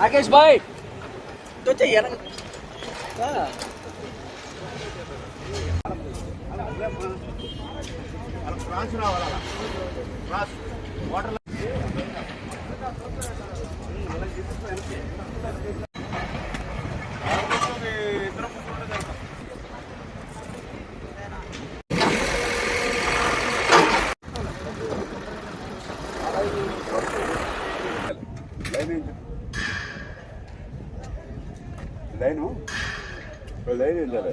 రాకేష్ బాయ్ వచ్చే వెనక లైన్ లైను లైన్ ఏంటలే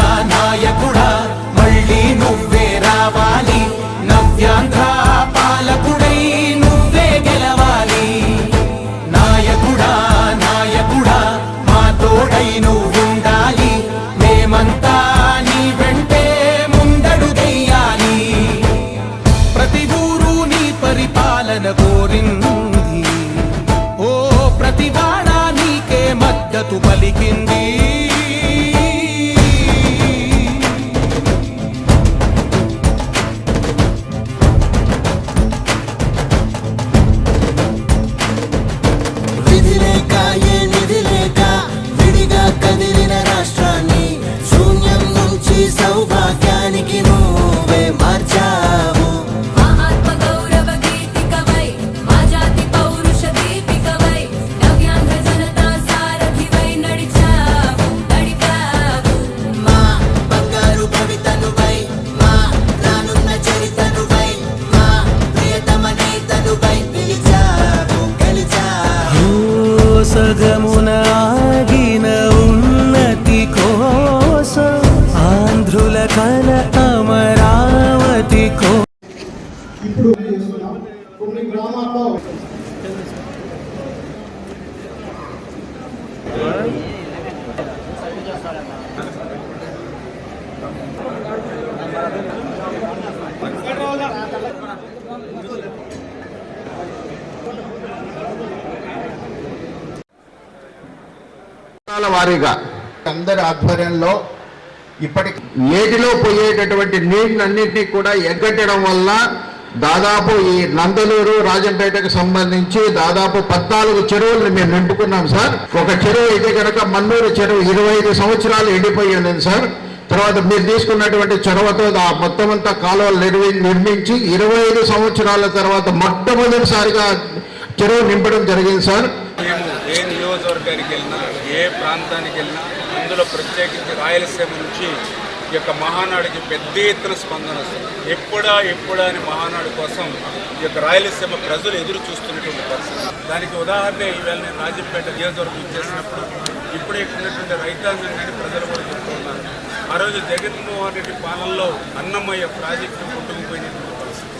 ఇప్పుడు కొన్ని గ్రామాల్లో వారీగా అందరి ఆధ్వర్యంలో ఇప్పటికి ఏటిలో పోయేటటువంటి నీటినన్నింటినీ కూడా ఎగ్గట్టడం వల్ల దాదాపు ఈ నందలూరు రాజంపేటకు సంబంధించి దాదాపు పద్నాలుగు చెరువులను మేము నింపుకున్నాం సార్. ఒక చెరువు అయితే కనుక మన్నూరు చెరువు ఇరవై ఐదు సంవత్సరాలు ఎండిపోయి ఉన్నది సార్. తర్వాత మీరు తీసుకున్నటువంటి చొరవతో ఆ మొత్తం అంతా కాలువలు నిర్మి నిర్మించి ఇరవై ఐదు సంవత్సరాల తర్వాత మొట్టమొదటిసారిగా చెరువు నింపడం జరిగింది సార్. మేము ఏ నియోజకవర్గానికి వెళ్ళినా ఏ ప్రాంతానికి వెళ్ళినా అందులో ప్రత్యేకించి రాయలసీమ నుంచి ఈ యొక్క మహానాడుకి పెద్ద ఎత్తున స్పందన వస్తుంది. ఎప్పుడా ఎప్పుడా అని మహానాడు కోసం ఈ యొక్క రాయలసీమ ప్రజలు ఎదురు చూస్తున్నటువంటి పరిస్థితి. దానికి ఉదాహరణ ఈవేళ నేను రాజంపేట నియోజకవర్గం చేసినప్పుడు ఇప్పుడే ఉన్నటువంటి రైతాంగం కానీ ప్రజలు కూడా చెప్తూ ఉన్నారు. ఆ రోజు జగన్మోహన్ రెడ్డి పాలనలో అన్నమయ్య ప్రాజెక్టు కొట్టుకుపోయినటువంటి పరిస్థితి.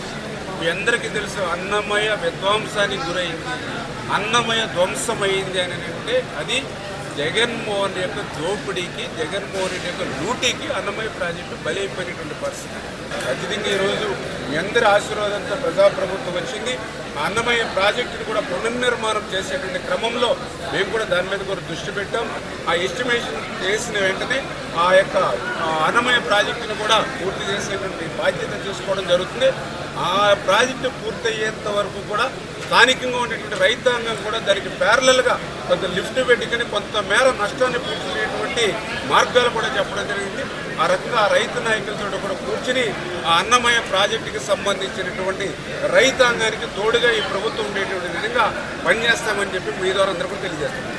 మీ అందరికీ తెలుసు అన్నమయ విధ్వంసానికి గురైంది. అన్నమయ ధ్వంసమైంది అని అంటే అది జగన్మోహన్ యొక్క దోపిడీకి జగన్మోహన్ రెడ్డి యొక్క లూటీకి అన్నమయ ప్రాజెక్టు బలైపోయినటువంటి పరిస్థితి. ఖచ్చితంగా ఈరోజు మీ అందరి ఆశీర్వాదంతో ప్రజాప్రభుత్వం వచ్చింది. అన్నమయ్య ప్రాజెక్టును కూడా పునర్నిర్మాణం చేసేటువంటి క్రమంలో మేము కూడా దాని మీద కూడా దృష్టి పెట్టాం. ఆ ఎస్టిమేషన్ చేసిన వెంటనే ఆ యొక్క అన్నమయ అన్నమయ్య ప్రాజెక్టును కూడా పూర్తి చేసేటువంటి బాధ్యత తీసుకోవడం జరుగుతుంది. ఆ ప్రాజెక్టు పూర్తయ్యేంత వరకు కూడా స్థానికంగా ఉండేటువంటి రైతాంగం కూడా దానికి ప్యారలల్గా కొంత లిఫ్ట్ పెట్టుకుని కొంత మేర నష్టాన్ని పూడ్చుకునేటువంటి మార్గాలు కూడా చెప్పడం జరిగింది. ఆ రకంగా ఆ రైతు నాయకులతో కూడా కూర్చుని ఆ అన్నమయ ప్రాజెక్టుకి సంబంధించినటువంటి రైతాంగానికి తోడుగా ఈ ప్రభుత్వం ఉండేటువంటి విధంగా పనిచేస్తామని చెప్పి మీ ద్వారా అందరూ కూడా తెలియజేస్తాం.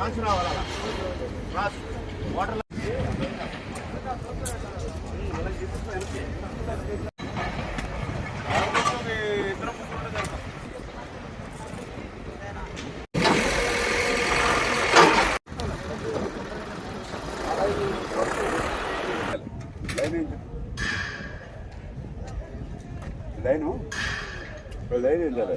వచ్చే వెనక లైన్ ఏంటి? లైను? లైన్ ఏంటలే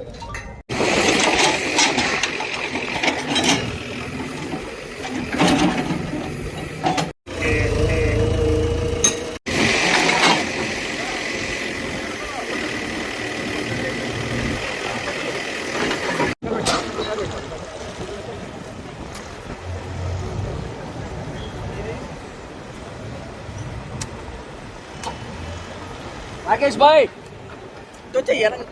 రాకేష్ బాయ్. వచ్చే వెనక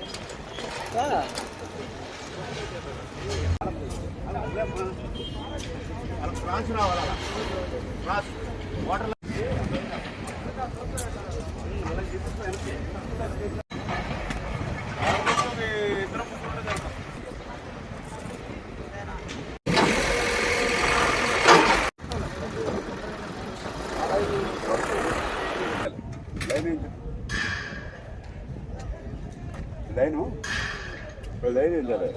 లైను లైన్ ఏంటలే